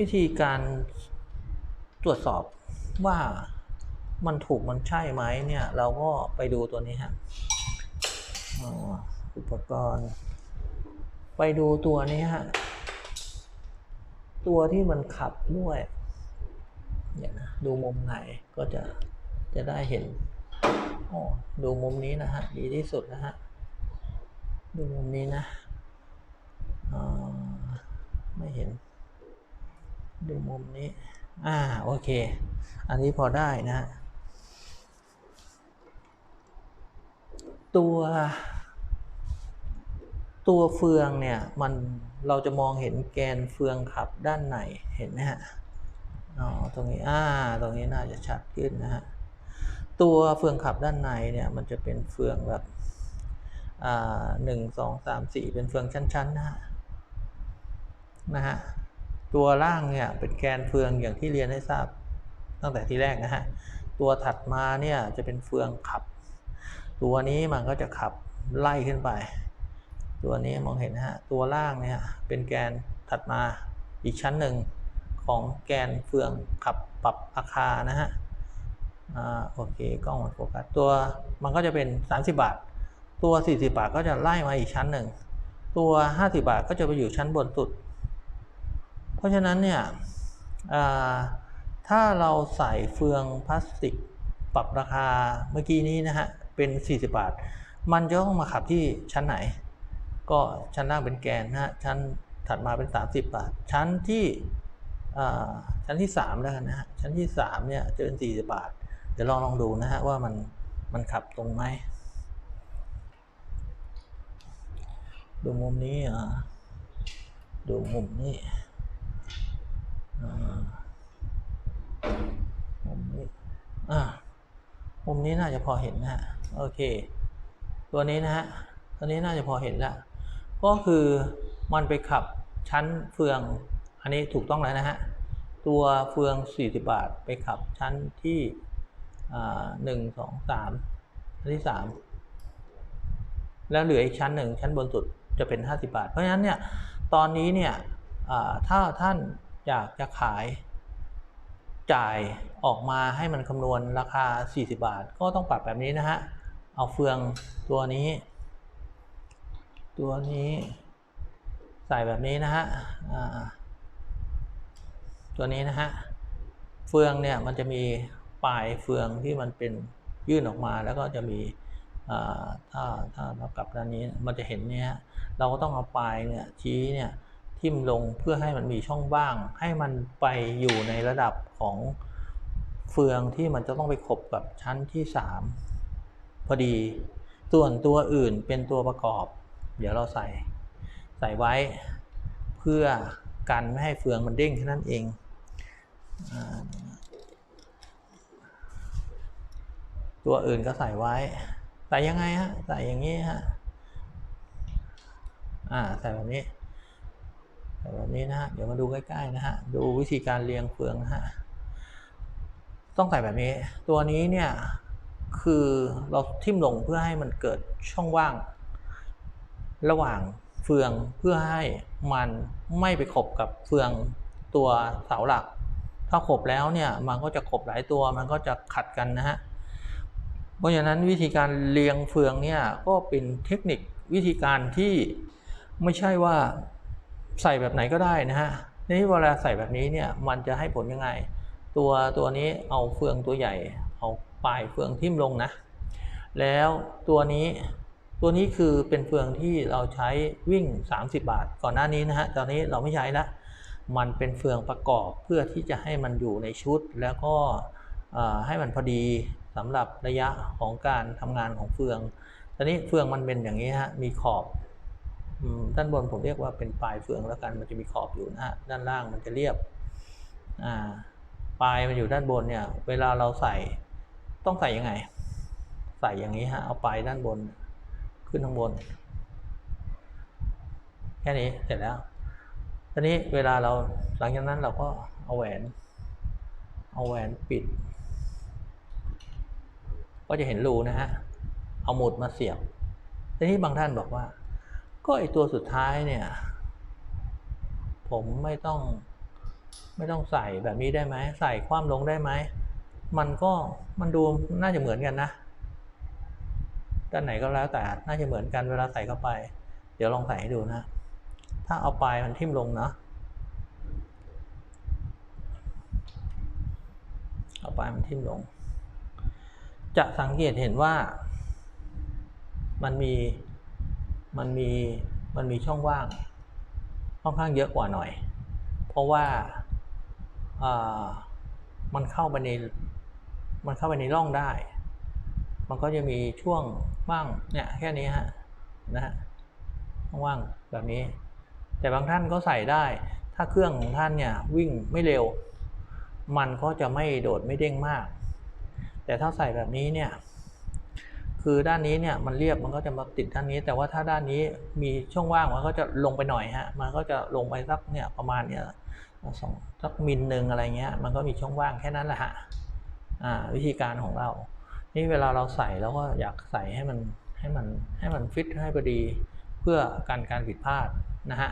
วิธีการตรวจสอบว่ามันถูกมันใช่ไหมเนี่ย เราก็ไปดูตัวนี้ฮะอุปกรณ์ ไปดูตัวนี้ฮะ ตัวที่มันขับด้วยเนี่ยนะดูมุมไหนก็จะจะได้เห็นอ๋อดูมุมนี้นะฮะ ดีที่สุดนะฮะ ดูมุมนี้นะอ่าไม่เห็น ดูมุมนี้ อ่า โอเค อันนี้พอได้นะฮะตัว ตัวเฟืองเนี่ย มันเราจะมองเห็นแกนเฟืองขับด้านในเห็นไหมฮะ อ๋อ ตรงนี้ อ่า ตรงนี้น่าจะชัดขึ้นนะฮะ ตัวเฟืองขับด้านในเนี่ย มันจะเป็นเฟืองแบบ อ่าหนึ่งสองสามสี่เป็นเฟืองชั้นๆนะฮะนะฮะ ตัวล่างเนี่ยเป็นแกนเฟืองอย่างที่เรียนให้ทราบ ตั้งแต่ที่แรกนะฮะ ตัวถัดมาเนี่ยจะเป็นเฟืองขับ ตัวนี้มันก็จะขับไล่ขึ้นไป ตัวนี้มองเห็นนะฮะ ตัวล่างเนี่ยเป็นแกนถัดมาอีกชั้นหนึ่งของแกนเฟืองขับปรับราคานะฮะอ่าโอเคกล้องมันโฟกัสตัวมันก็จะเป็น 30 บาท ตัว 40 บาทก็จะไล่มาอีกชั้นหนึ่ง ตัว 50 บาทก็จะไปอยู่ชั้นบนสุด เพราะฉะนั้นเนี่ยถ้าเราใส่เฟืองพลาสติกปรับราคาเมื่อกี้นี้นะฮะเป็น 40 บาท มันจะต้องมาขับที่ชั้นไหน ก็ชั้นล่างเป็นแกนนะฮะชั้นถัดมาเป็น 30 บาท ชั้นที่ชั้นที่3แล้วกันนะฮะชั้นที่3เนี่ยจะเป็น 40 บาท เดี๋ยวลองลองดูนะฮะว่ามันมันขับตรงไหมดูมุมนี้อ่าดูมุมนี้ มุมนี้อ่ามุมนี้น่าจะพอเห็นนะฮะโอเค ตัวนี้นะฮะตัวนี้น่าจะพอเห็นแล้วก็คือมันไปขับชั้นเฟือง อันนี้ถูกต้องแล้วนะฮะ ตัวเฟือง 40 บาทไปขับชั้นที่หนึ่งสองสามชั้นที่สามแล้วเหลืออีกชั้นหนึ่งชั้นบนสุดจะเป็น 50 บาท เพราะฉะนั้นเนี่ยตอนนี้เนี่ยถ้าท่าน อยากจะขายจ่ายออกมาให้มันคำนวณราคา 40 บาท ก็ต้องปรับแบบนี้นะฮะ เอาเฟืองตัวนี้ ตัวนี้ ใส่แบบนี้นะฮะตัวนี้นะฮะ เฟืองเนี่ยมันจะมีปลายเฟืองที่มันเป็นยื่นออกมาแล้วก็จะมีถ้าถ้าเรากลับด้านนี้มันจะเห็นเนี่ยเราก็ต้องเอาปลายเนี่ยชี้เนี่ย ทิ่มลงเพื่อให้มันมีช่องว่าง ให้มันไปอยู่ในระดับของเฟืองที่มันจะต้องไปขบกับชั้นที่สามพอดี ส่วนตัวอื่นเป็นตัวประกอบ เดี๋ยวเราใส่ ใส่ไว้ เพื่อกันไม่ให้เฟืองมันเด้งแค่นั้นเองตัวอื่นก็ใส่ไว้ ใส่ยังไงฮะ ใส่อย่างนี้ฮะ อ่า ใส่แบบนี้ แบบนี้นะฮะ เดี๋ยวมาดูใกล้ๆนะฮะ ดูวิธีการเรียงเฟืองะฮะ ต้องใส่แบบนี้ ตัวนี้เนี่ย คือเราทิ่มลงเพื่อให้มันเกิดช่องว่าง ระหว่างเฟืองเพื่อให้มันไม่ไปขบกับเฟืองตัวเสาหลัก ถ้าขบแล้วเนี่ย มันก็จะขบหลายตัว มันก็จะขัดกันนะฮะ เพราะฉะนั้นวิธีการเรียงเฟืองเนี่ยก็เป็นเทคนิควิธีการที่ไม่ใช่ว่า ใส่แบบไหนก็ได้นะฮะนี้เวลาใส่แบบนี้เนี่ยมันจะให้ผลยังไง ตัวตัวนี้เอาเฟืองตัวใหญ่ เอาปลายเฟืองทิ่มลงนะ แล้วตัวนี้ตัวนี้คือเป็นเฟืองที่เราใช้วิ่ง 30 บาท ก่อนหน้านี้นะฮะตอนนี้เราไม่ใช้ละมันเป็นเฟืองประกอบเพื่อที่จะให้มันอยู่ในชุด แล้วก็ให้มันพอดีสำหรับระยะของการทำงานของเฟืองตอนนี้เฟืองมันเป็นอย่างนี้ฮะมีขอบ ด้านบนผมเรียกว่าเป็นปลายเฟืองแล้วกันมันจะมีขอบอยู่นะฮะด้านล่างมันจะเรียบอ่าปลายมันอยู่ด้านบนเนี่ย เวลาเราใส่ต้องใส่ยังไง ใส่อย่างนี้ฮะเอาปลายด้านบน ขึ้นข้างบน แค่นี้เสร็จแล้วตอนนี้เวลาเราหลังจากนั้นเราก็เอาแหวน เอาแหวนปิด ก็จะเห็นรูนะฮะเอาหมุดมาเสียบทีนี้บางท่านบอกว่า ก็ไอตัวสุดท้ายเนี่ย ผมไม่ต้อง ไม่ต้องใส่แบบนี้ได้ไหม ใส่คว่ำลงได้ไหม มันก็มันดูน่าจะเหมือนกันนะด้านไหนก็แล้วแต่น่าจะเหมือนกันเวลาใส่เข้าไป เดี๋ยวลองใส่ให้ดูนะ ถ้าเอาปลายมันทิ่มลงเนาะเอาปลายมันทิ่มลง จะสังเกตเห็นว่า มันมี มันมีมันมีช่องว่างค่อนข้างเยอะกว่าหน่อย เพราะว่าามันเข้าไปในมันเข้าไปในร่องได้ มันก็จะมีช่วงว่างเนี่ยแค่นี้ฮะนะฮะว่างแบบนี้ แต่บางท่านก็ใส่ได้ ถ้าเครื่องของท่านเนี่ยวิ่งไม่เร็ว มันก็จะไม่โดดไม่เด้งมาก แต่ถ้าใส่แบบนี้เนี่ย คือด้านนี้เนี่ยมันเรียบมันก็จะมาติดด้านนี้ แต่ว่าถ้าด้านนี้มีช่องว่างมันก็จะลงไปหน่อยฮะมันก็จะลงไปสักเนี่ยประมาณเนี่ยสองสักมิลหนึ่งอะไรเงี้ยมันก็มีช่องว่างแค่นั้นแหละฮะอ่าวิธีการของเรา นี่เวลาเราใส่แล้วก็อยากใส่ให้มันให้มันให้มันฟิตให้พอดีเพื่อการการผิดพลาดนะฮะ